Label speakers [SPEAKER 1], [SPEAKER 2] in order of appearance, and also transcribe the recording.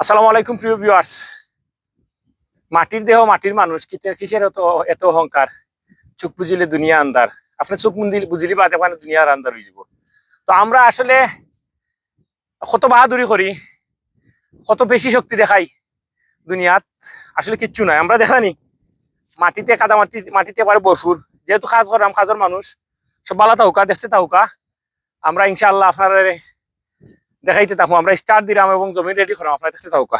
[SPEAKER 1] আসসালামু আলাইকুম, প্রিয় ভিউয়ার্স মাটির দেহ, মাটির মানুষ কিসের এত এত অহংকার? চোখ বুঝিলে দুনিয়া আন্দার আপনি চোখ মুন্দিল বুঝিলে বাদ ওখানে দুনিয়ার আন্দার হয়ে যাব। তো আমরা আসলে কত বাহাদুরি করি, কত বেশি শক্তি দেখাই দুনিয়াত, আসলে কিচ্ছু নাই। আমরা দেখানি মাটিতে কাদা মাটি মাটিতে পারে বসুর যেহেতু কাজ করাম কাজের মানুষ, সব বালা তাউকা দেখতে তাউকা আমরা ইনশাআল্লাহ আপনার দেখাইতে থাকব আমরা স্টার্ট দিলাম এবং জমি রেডি করাম আপনার কাছে তাউকা